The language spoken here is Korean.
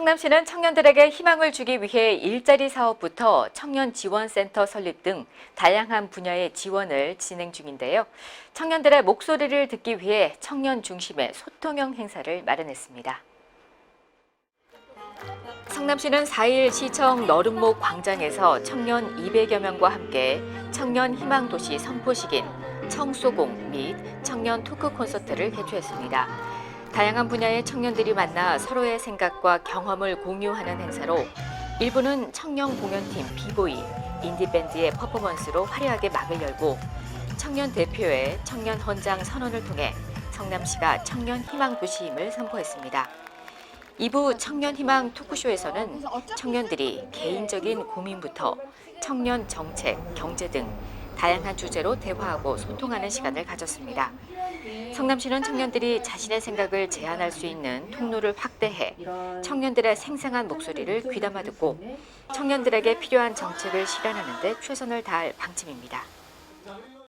성남시는 청년들에게 희망을 주기 위해 일자리 사업부터 청년 지원센터 설립 등 다양한 분야의 지원을 진행 중인데요. 청년들의 목소리를 듣기 위해 청년 중심의 소통형 행사를 마련했습니다. 성남시는 4일 시청 너른목 광장에서 청년 200여 명과 함께 청년 희망도시 선포식인 청소공 및 청년 토크 콘서트를 개최했습니다. 다양한 분야의 청년들이 만나 서로의 생각과 경험을 공유하는 행사로 일부는 청년 공연팀 비보이, 인디밴드의 퍼포먼스로 화려하게 막을 열고 청년 대표의 청년 헌장 선언을 통해 성남시가 청년 희망 도시임을 선포했습니다. 2부 청년 희망 토크쇼에서는 청년들이 개인적인 고민부터 청년 정책, 경제 등 다양한 주제로 대화하고 소통하는 시간을 가졌습니다. 성남시는 청년들이 자신의 생각을 제안할 수 있는 통로를 확대해 청년들의 생생한 목소리를 귀담아 듣고 청년들에게 필요한 정책을 실현하는 데 최선을 다할 방침입니다.